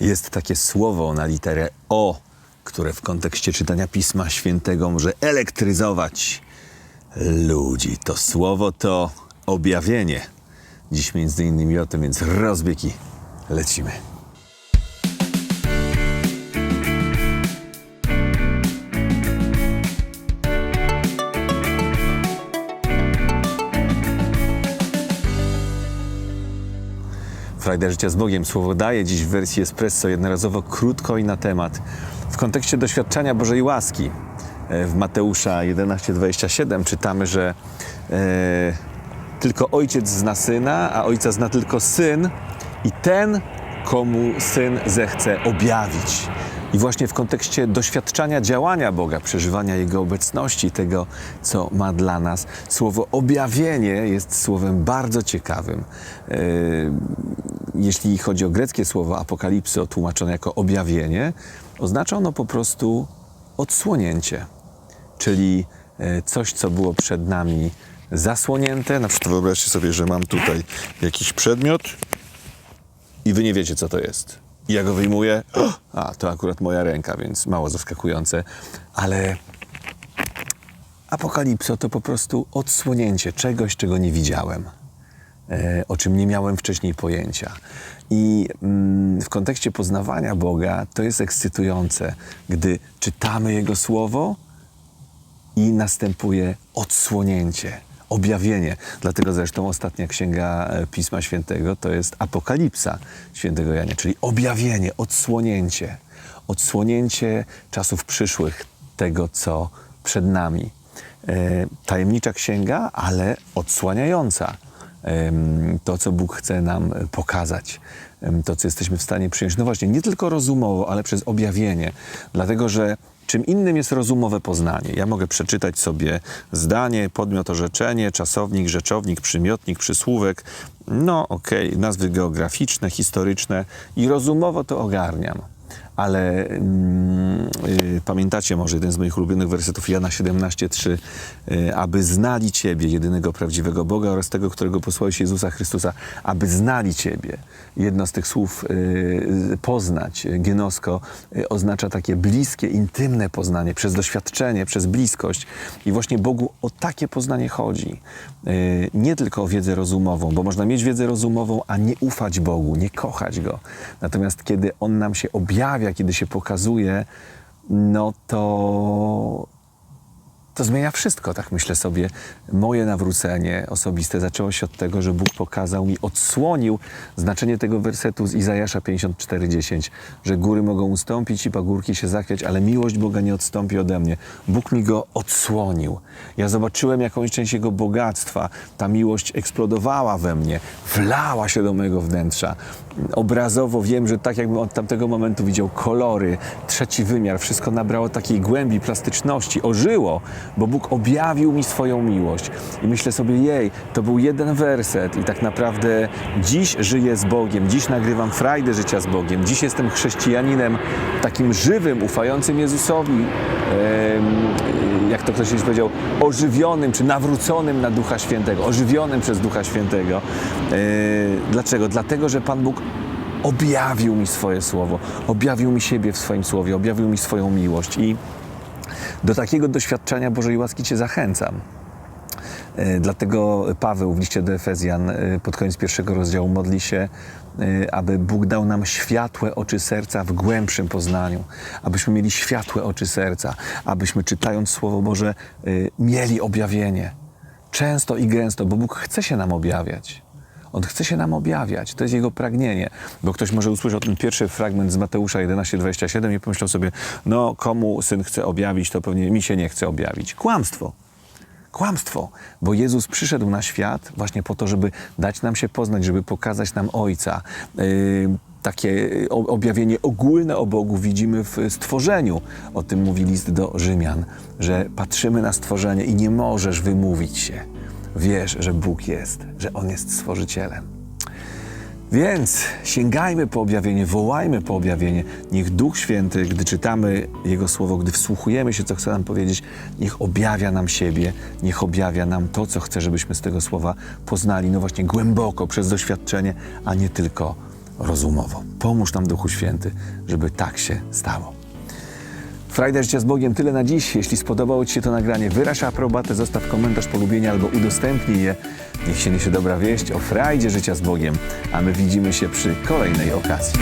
Jest takie słowo na literę O, które w kontekście czytania Pisma Świętego może elektryzować ludzi. To słowo to objawienie. Dziś między innymi o tym, więc rozbiegi lecimy. Frajda Życia z Bogiem. Słowo daje dziś w wersji espresso jednorazowo, krótko i na temat. W kontekście doświadczenia Bożej łaski e, w Mateusza 11:27 czytamy, że e, tylko ojciec zna syna, a ojca zna tylko syn i ten, komu syn zechce objawić. I właśnie w kontekście doświadczania działania Boga, przeżywania Jego obecności, tego, co ma dla nas, słowo objawienie jest słowem bardzo ciekawym. Yy, Jeśli chodzi o greckie słowo apokalipsy, tłumaczone jako objawienie, oznacza ono po prostu odsłonięcie, czyli e, coś, co było przed nami zasłonięte. Na przykład wyobraźcie sobie, że mam tutaj jakiś przedmiot i wy nie wiecie, co to jest. I ja go wyjmuję, a to akurat moja ręka, więc mało zaskakujące, ale apokalipso to po prostu odsłonięcie czegoś, czego nie widziałem, o czym nie miałem wcześniej pojęcia. I mm, w kontekście poznawania Boga to jest ekscytujące, gdy czytamy Jego słowo i następuje odsłonięcie, objawienie. Dlatego zresztą ostatnia księga e, Pisma Świętego to jest Apokalipsa Świętego Jania, czyli objawienie, odsłonięcie. Odsłonięcie czasów przyszłych, tego co przed nami. E, tajemnicza księga, ale odsłaniająca to, co Bóg chce nam e, pokazać, to, co jesteśmy w stanie przyjąć. No właśnie, nie tylko rozumowo, ale przez objawienie. Dlatego, że czym innym jest rozumowe poznanie. Ja mogę przeczytać sobie zdanie, podmiot, orzeczenie, czasownik, rzeczownik, przymiotnik, przysłówek, no okej, nazwy geograficzne, historyczne i rozumowo to ogarniam. Ale mm, pamiętacie może jeden z moich ulubionych wersetów Jana 17:3, y, aby znali Ciebie, jedynego prawdziwego Boga oraz tego, którego posłałeś Jezusa Chrystusa, aby znali Ciebie. Jedno z tych słów y, poznać, genosko, y, oznacza takie bliskie, intymne poznanie, przez doświadczenie, przez bliskość. I właśnie Bogu o takie poznanie chodzi. Y, Nie tylko o wiedzę rozumową, bo można mieć wiedzę rozumową, a nie ufać Bogu, nie kochać Go. Natomiast kiedy On nam się objawia, kiedy się pokazuje, no to, to zmienia wszystko, tak myślę sobie. Moje nawrócenie osobiste zaczęło się od tego, że Bóg pokazał mi, odsłonił znaczenie tego wersetu z Izajasza 54:10, że góry mogą ustąpić i pagórki się zachwiać, ale miłość Boga nie odstąpi ode mnie. Bóg mi go odsłonił. Ja zobaczyłem jakąś część Jego bogactwa. Ta miłość eksplodowała we mnie, wlała się do mojego wnętrza. Obrazowo wiem, że tak jakbym od tamtego momentu widział kolory, trzeci wymiar, wszystko nabrało takiej głębi, plastyczności, ożyło, bo Bóg objawił mi swoją miłość. I myślę sobie, jej, to był jeden werset. I tak naprawdę dziś żyję z Bogiem, dziś nagrywam frajdę życia z Bogiem, dziś jestem chrześcijaninem takim żywym, ufającym Jezusowi, jak to ktoś kiedyś powiedział, ożywionym czy nawróconym na Ducha Świętego, ożywionym przez Ducha Świętego. E, Dlaczego? Dlatego, że Pan Bóg objawił mi swoje słowo, objawił mi siebie w swoim słowie, objawił mi swoją miłość i do takiego doświadczenia Bożej łaski Cię zachęcam. E, Dlatego Paweł w liście do Efezjan e, pod koniec pierwszego rozdziału modli się, e, aby Bóg dał nam światłe oczy serca w głębszym poznaniu, abyśmy mieli światłe oczy serca, abyśmy czytając Słowo Boże mieli objawienie. Często i gęsto, bo Bóg chce się nam objawiać. On chce się nam objawiać, to jest Jego pragnienie. Bo ktoś może usłyszał ten pierwszy fragment z Mateusza 11:27 i pomyślał sobie, no komu Syn chce objawić, to pewnie mi się nie chce objawić. Kłamstwo. Kłamstwo, bo Jezus przyszedł na świat właśnie po to, żeby dać nam się poznać, żeby pokazać nam Ojca. Yy, takie o- objawienie ogólne o Bogu widzimy w stworzeniu. O tym mówi list do Rzymian, że patrzymy na stworzenie i nie możesz wymówić się. Wiesz, że Bóg jest, że On jest stworzycielem. Więc sięgajmy po objawienie, wołajmy po objawienie. Niech Duch Święty, gdy czytamy Jego Słowo, gdy wsłuchujemy się, co chce nam powiedzieć, niech objawia nam siebie, niech objawia nam to, co chce, żebyśmy z tego Słowa poznali, no właśnie głęboko, przez doświadczenie, a nie tylko rozumowo. Pomóż nam, Duchu Święty, żeby tak się stało. Frajda Życia z Bogiem tyle na dziś. Jeśli spodobało Ci się to nagranie, wyraź aprobatę, zostaw komentarz, polubienie albo udostępnij je. Niech się niesie dobra wieść o frajdzie życia z Bogiem, a my widzimy się przy kolejnej okazji.